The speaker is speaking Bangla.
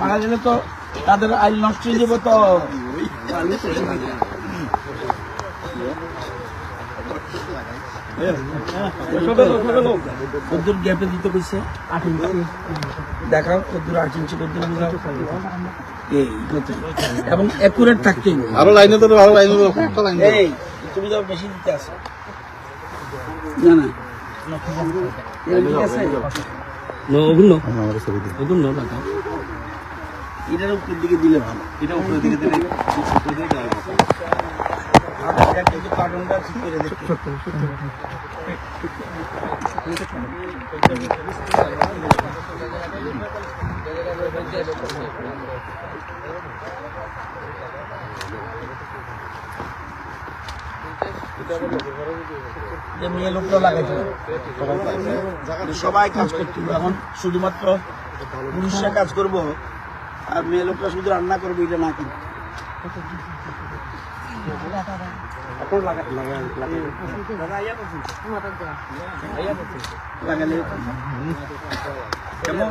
মারা গেলে তো তাদের আইল নষ্ট হয়ে যাবে তো কদ্দুর গ্যাপে দিতে কইছে আট ইঞ্চি দেখাও কদ্দুর আট ইঞ্চি কদ্দুর বুঝাও এই এবং অ্যাকুরেট থাকতে হবে। আরও লাইনে ধরো আরও লাইনে লাইন ধরো। এই তুমি তো বেশি দিতে আসো না। না এটা ঠিক আছে। অগুণ্য আমার ছবি দিন অগুণ্য টাকা এটার উপর দিকে দিলে ভালো। এটা উপরে দিকে দিলে দিকে। যে মেয়ে লোকটা লাগাইতে হবে। সবাই কাজ করতে এখন শুধুমাত্র পুরুষরা কাজ করব আর মেয়ে লোকটা শুধু রান্না করব এটা না কিন্তু লাগালে কেমন?